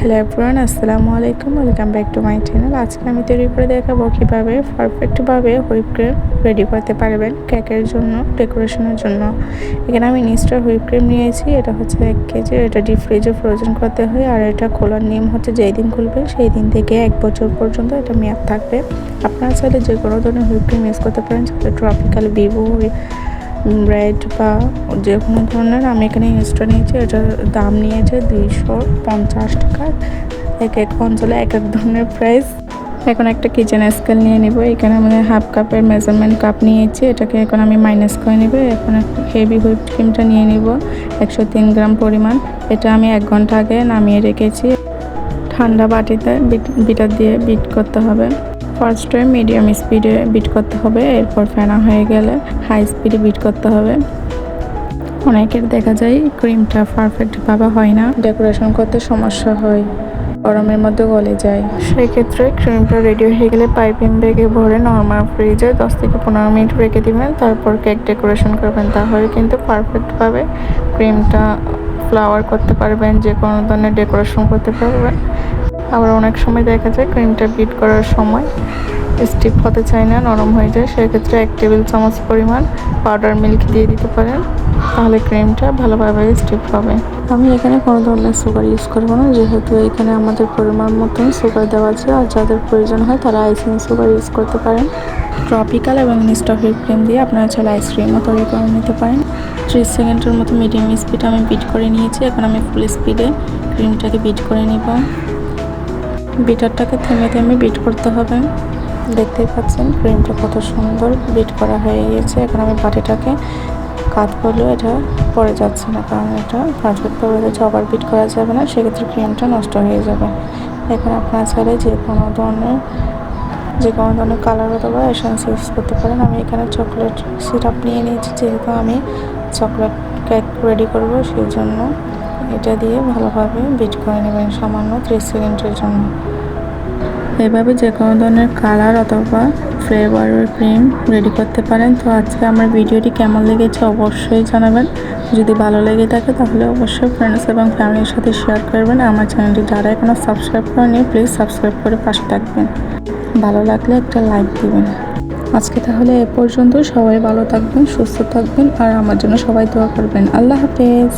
Hello everyone আসসালামু আলাইকুম welcome back to my channel আজকে আমি তৈরি করে দেখাবো কীভাবে পারফেক্টভাবে হুইপ ক্রিম রেডি করতে পারবেন কেকের জন্য ডেকোরেশনের জন্য। এখানে আমি নিচটা হুইপ ক্রিম নিয়েছি, এটা হচ্ছে এক কেজি, এটা ডিপ ফ্রিজে ফ্রোজেন করতে হয়, আর এটা খোলার নিয়ম হচ্ছে যেই দিন খুলবেন সেই দিন থেকে এক বছর পর্যন্ত এটা মেয়াদ থাকবে। আপনারা চাইলে যে কোনো ধরনের হুইপ ক্রিম ইউজ করতে পারেন চাইলে ট্রপিক্যাল ভিভো রেড বা যে কোনো ধরনের আমি এখানে ইনস্টা নিয়েছি। এটার দাম নিয়েছে দুইশো পঞ্চাশ টাকা। এক এক অঞ্চলে এক এক ধরনের প্রাইস এখন একটা কিচেন স্কেল নিয়ে নিব। এখানে আমাদের হাফ কাপের মেজারমেন্ট কাপ নিয়েছি। এটাকে এখন আমি মাইনাস করে নিব। এখন হেভি হুইপ ক্রিমটা নিয়ে নিব। একশো তিন গ্রাম পরিমাণ। এটা আমি এক ঘণ্টা আগে নামিয়ে রেখেছি। ঠান্ডা বাটিতে বিট বিটার দিয়ে বিট করতে হবে। ফার্স্টে মিডিয়াম স্পিডে বিট করতে হবে, এরপর ফেনা হয়ে গেলে হাই স্পিডে বিট করতে হবে। অনেকের দেখা যায় ক্রিমটা পারফেক্টভাবে হয় না। ডেকোরেশন করতে সমস্যা হয়, গরমের মধ্যে গলে যায়। সেই ক্ষেত্রে ক্রিমটা রেডি হয়ে গেলে পাইপিং ব্যাগে ভরে নর্মাল ফ্রিজে দশ থেকে পনেরো মিনিট রেখে দিবেন, তারপর কেক ডেকোরেশন করবেন। তাহলে কিন্তু পারফেক্টভাবে ক্রিমটা ফ্লাওয়ার করতে পারবেন যে কোনো ধরনের ডেকোরেশন করতে পারবেন। আবার অনেক সময় দেখা যায় ক্রিমটা বিট করার সময় স্টিপ হতে চায় না নরম হয়ে যায়। সেক্ষেত্রে এক টেবিল চামচ পরিমাণ পাউডার মিল্ক দিয়ে দিতে পারেন তাহলে ক্রিমটা ভালোভাবে স্টিপ হবে। আমি এখানে কোনো ধরনের সুগার ইউজ করব না যেহেতু এখানে আমাদের পরিমাণ মতন সুগার দেওয়া আছে আর যাদের প্রয়োজন হয় তারা আইসিং সুগার ইউজ করতে পারেন। ট্রপিক্যাল এবং নিস্টফিল ক্রিম দিয়ে আপনারা চাইলে আইসক্রিমও তৈরি করে নিতে পারেন। ত্রিশ সেকেন্ডের মতো মিডিয়াম স্পিড আমি বিট করে নিয়েছি এখন আমি ফুল স্পিডে ক্রিমটাকে বিট করে নিব। বিটারটাকে থেমে থেমে বিট করতে হবে। দেখতেই পাচ্ছেন, ক্রিমটা কত সুন্দর বিট করা হয়ে গিয়েছে। এখন আমি বাটিটাকে কাত করলেও এটা পড়ে যাচ্ছে না, কারণ এটা পারফেক্টভাবে হচ্ছে ওভার বিট করা যাবে না, সেক্ষেত্রে ক্রিমটা নষ্ট হয়ে যাবে। এখন আপনারা চাইলে যে কোনো ধরনের, যে কোনো ধরনের কালার অথবা এসেন্স ইউজ করতে পারেন। আমি এখানে চকলেট সিরাপ নিয়ে নিয়েছি, যেহেতু আমি চকলেট কেক রেডি করব, সেই জন্য এটা দিয়ে ভালোভাবে বিট করে নেবেন সামান্য ত্রিশ সেকেন্ডের জন্য। এভাবে যে কোনো ধরনের কালার অথবা ফ্লেভারের ক্রিম রেডি করতে পারেন। তো আজকে আমার ভিডিওটি কেমন লেগেছে অবশ্যই জানাবেন। যদি ভালো লেগে থাকে তাহলে অবশ্যই ফ্রেন্ডস এবং ফ্যামিলির সাথে শেয়ার করবেন। আমার চ্যানেলটি যারা এখনও সাবস্ক্রাইব করেনি প্লিজ সাবস্ক্রাইব করে পাশে থাকবেন। ভালো লাগলে একটা লাইক দিবেন। আজকে তাহলে এ পর্যন্ত সবাই ভালো থাকবেন, সুস্থ থাকবেন আর আমার জন্য সবাই দোয়া করবেন। আল্লাহ হাফেজ।